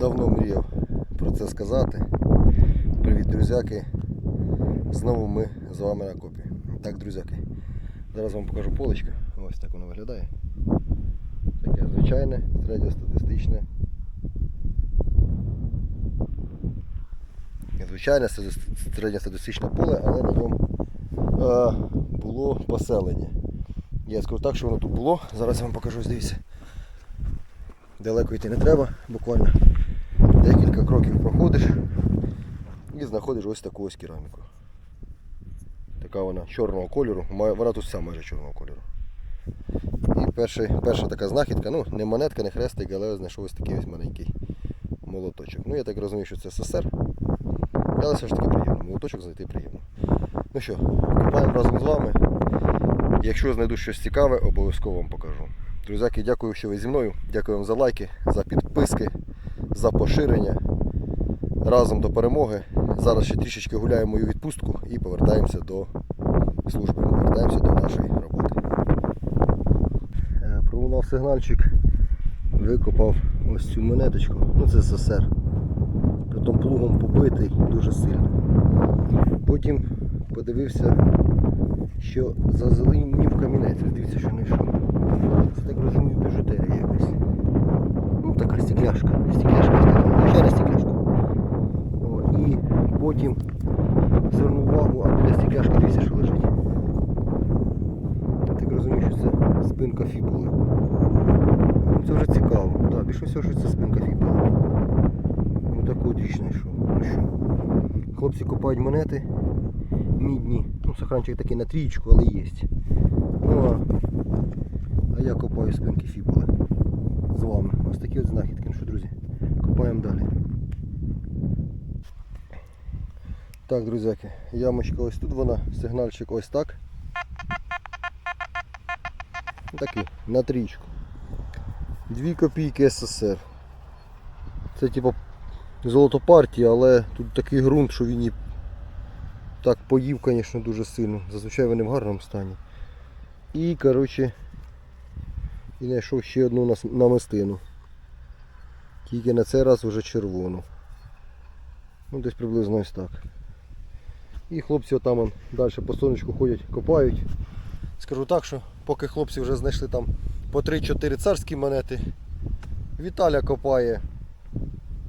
Давно мріяв про це сказати. Привіт, друзяки. Знову ми з вами на копі. Так, друзяки. Зараз вам покажу полочка. Ось так воно виглядає. Таке звичайне, середньостатистичне. Звичайне середньо- середньостатистичне поле, але на ньому е, було поселення. Я скажу так, що воно тут було. Зараз я вам покажу, дивіться. Далеко йти не треба, буквально декілька кроків проходиш і знаходиш ось таку ось кераміку. Така вона чорного кольору, вона тут вся майже чорного кольору. І перший, перша така знахідка, ну не монетка, не хрестик, але знайшов ось такий ось маленький молоточок. Ну я так розумію, що це СССР. Але все ж таки приємно. Молоточок знайти приємно. Ну що, купаємо разом з вами. Якщо знайду щось цікаве, обов'язково вам покажу. Друзяки, дякую, що ви зі мною. Дякую вам за лайки, за підписки, за поширення. Разом до перемоги. Зараз ще трішечки гуляємо мою відпустку і повертаємося до служби. Повертаємося до нашої роботи. Е, Пролунав сигнальчик, викопав ось цю монеточку. Ну це СССР. Притом плугом побитий дуже сильно. Потім подивився, що зазеленів камінець. Дивіться, що знайшов. Це так розумію, біжутерія якась. Ну така стекляшка. Стекляшка ось така. Звичайна стекляшка. О, і потім звернув увагу, а біля стекляшки дивіться, що лежить. Я так розумію, що це спинка фібули. Вже цікаво. Так, більше всього, що це спинка фібули. Ну таку річ знайшов. Ну що? Хлопці копають монети мідні. Ну, сохранчик такий на трієчку, але є. Ну а, а я копаю спинки фібули. З вами. Ось такі от знахідки. Ну що, друзі, копаємо далі. Так, друзяки, ямочка ось тут вона, сигнальчик ось так. Такий, на трічку. Дві копійки СССР. Це типу золото партії, але тут такий ґрунт, що він її так поїв, звісно, дуже сильно. Зазвичай вони в гарному стані. І, коротше, і знайшов ще одну намистину. Тільки на цей раз вже червону. Ну, десь приблизно ось так. І хлопці отам далі по сонечку ходять, копають. Скажу так, що поки хлопці вже знайшли там по 3-4 царські монети, Віталя копає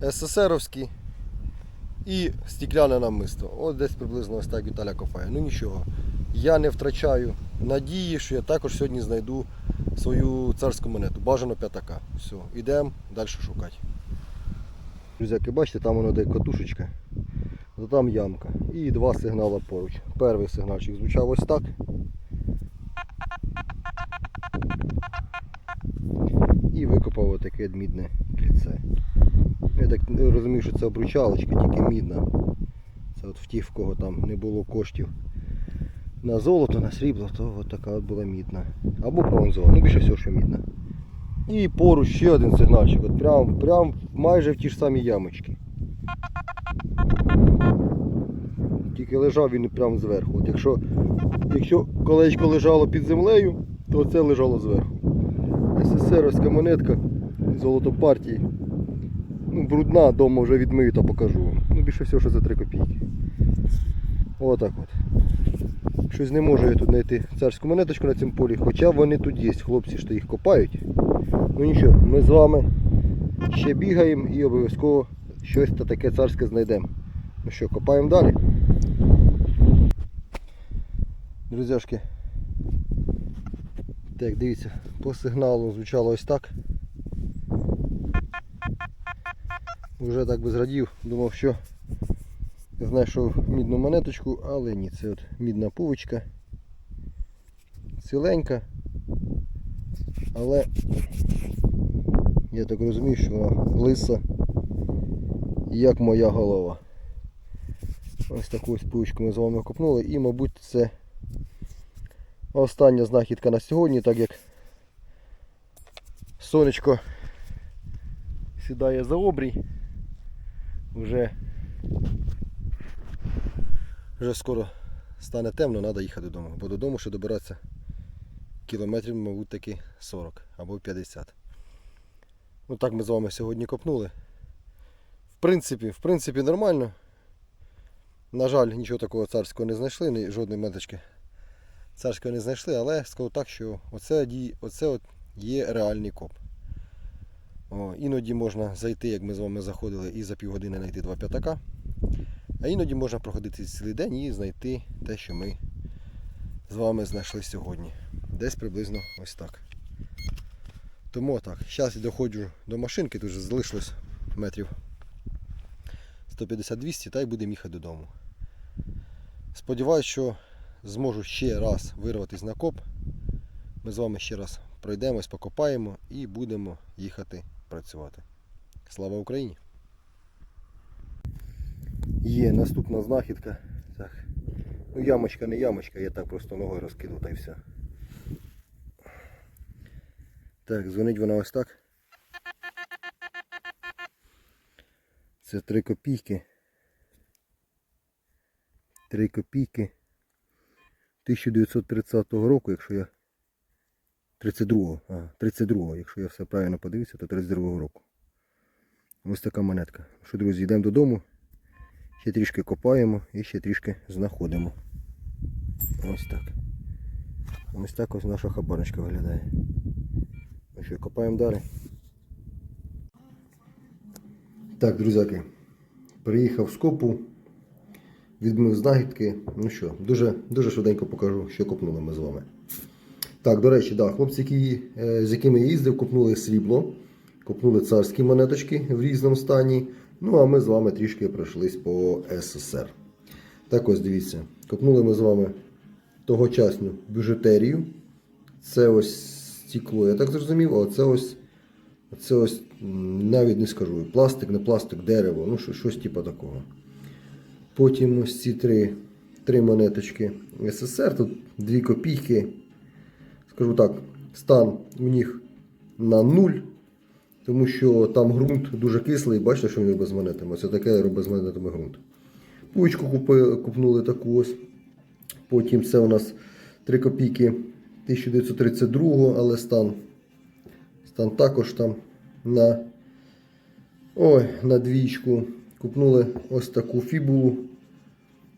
СССРовські і стікляне намисто. От десь приблизно ось так Віталя копає. Ну нічого. Я не втрачаю надії, що я також сьогодні знайду свою царську монету. Бажано п'ятака. Все, йдемо далі шукати. Друзяки, бачите, там воно де катушечка, то там ямка. І два сигнали поруч. Перший сигнальчик звучав ось так. І отаке мідне кільце. Я так розумію, що це обручалочка, тільки мідна. Це от в тих, в кого там не було коштів на золото, на срібло, то от така от була мідна. Або бронзова, ну більше всього, що мідна. І поруч ще один сигнальчик, от прям, прям майже в ті ж самі ямочки. Тільки лежав він прямо зверху. От якщо, якщо колечко лежало під землею, то це лежало зверху. СССРовська монетка золото партії. Ну, брудна, вдома вже відмию та покажу вам. Ну, більше всього, що за 3 копійки. Отак от. Щось не можу я тут знайти царську монеточку на цьому полі, хоча вони тут є, хлопці що їх копають. Ну нічого, ми з вами ще бігаємо і обов'язково щось та таке царське знайдемо. Ну що, копаємо далі. Друзяшки. Так, дивіться, по сигналу звучало ось так. Вже так би зрадів, думав, що знайшов мідну монеточку, але ні, це от мідна пувочка. Ціленька. Але я так розумію, що вона лиса, як моя голова. Ось таку ось пувочку ми з вами копнули і, мабуть, це остання знахідка на сьогодні, так як сонечко сідає за обрій. Вже, вже скоро стане темно, треба їхати додому. Бо додому ще добиратися кілометрів, мабуть, таки 40 або 50. Ну так ми з вами сьогодні копнули. принципі, в принципі, нормально. На жаль, нічого такого царського не знайшли, ні, жодної меточки царського не знайшли, але скажу так, що оце, оце от є реальний коп. Іноді можна зайти, як ми з вами заходили, і за півгодини знайти два п'ятака. А іноді можна проходити цілий день і знайти те, що ми з вами знайшли сьогодні. Десь приблизно ось так. Тому так, зараз я доходжу до машинки, тут вже залишилось метрів 150-200 та й будемо їхати додому. Сподіваюсь, що зможу ще раз вирватися на коп. Ми з вами ще раз пройдемось, покопаємо і будемо їхати працювати. Слава Україні! Є наступна знахідка. Так. Ну ямочка не ямочка, я так просто ногою розкинув та й все. Так, дзвонить вона ось так. Це 3 копійки. 3 копійки 1930 року, якщо я 32-го, а, 32-го, якщо я все правильно подивився, то 32-го року. Ось така монетка. Що, друзі, йдемо додому. Ще трішки копаємо і ще трішки знаходимо. Ось так. Ось так ось наша хабарочка виглядає. Ну що, копаємо далі. Так, друзяки, приїхав з копу, відмив знахідки. Ну що, дуже, дуже швиденько покажу, що копнули ми з вами. Так, до речі, да, хлопці, які, е, з якими я їздив, копнули срібло, копнули царські монеточки в різному стані. Ну, а ми з вами трішки пройшлись по СССР. Так ось дивіться, копнули ми з вами тогочасну бюджетерію. Це ось стекло, я так зрозумів, а це ось, це ось навіть не скажу, пластик, не пластик, дерево, ну що- щось типу такого. Потім ось ці три, три монеточки СССР, тут дві копійки. Скажу так, стан у них на нуль, тому що там ґрунт дуже кислий, бачите, що він робить з монетами. Це таке робить з монетами ґрунт. Пучку купнули таку ось. Потім це у нас 3 копійки 1932, але стан, стан також там на, ой, на двічку. Купнули ось таку фібулу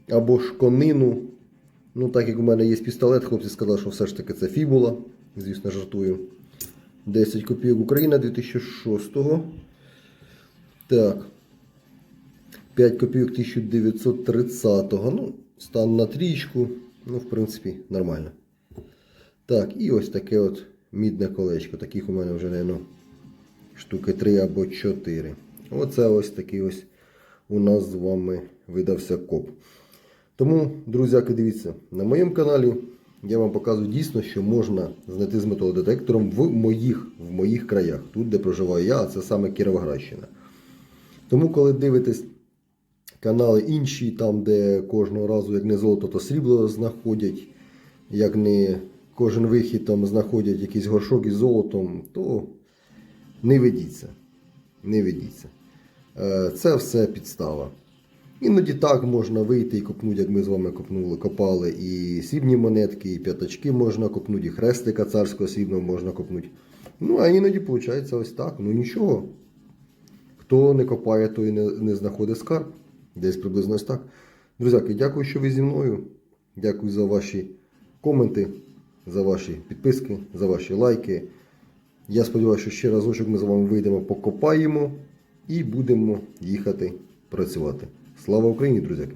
або ж конину. Ну, так як у мене є пістолет, хлопці сказали, що все ж таки це фібула. Звісно, жартую. 10 копійок Україна 2006. Так. 5 копійок 1930-го. Ну, стан на трічку. Ну, в принципі, нормально. Так, і ось таке от мідне колечко. Таких у мене вже, наверное, штуки 3 або 4. Оце ось такий ось у нас з вами видався коп. Тому, друзяки, дивіться, на моєму каналі я вам показую дійсно, що можна знайти з металодетектором в моїх, в моїх краях, тут, де проживаю я, а це саме Кіровоградщина. Тому, коли дивитесь канали інші, там, де кожного разу, як не золото, то срібло знаходять, як не кожен вихід там знаходять якийсь горшок із золотом, то не ведіться. Не ведіться. Е, Це все підстава. Іноді так можна вийти і копнути, як ми з вами копнули, копали і срібні монетки, і п'ятачки можна копнути, і хрестика царського срібного можна копнути. Ну, а іноді виходить ось так. Ну нічого. Хто не копає, той не, не знаходить скарб. Десь приблизно ось так. Друзяки, дякую, що ви зі мною. Дякую за ваші коменти, за ваші підписки, за ваші лайки. Я сподіваюся, що ще разочок ми з вами вийдемо, покопаємо і будемо їхати працювати. Слава Україні, друзяки!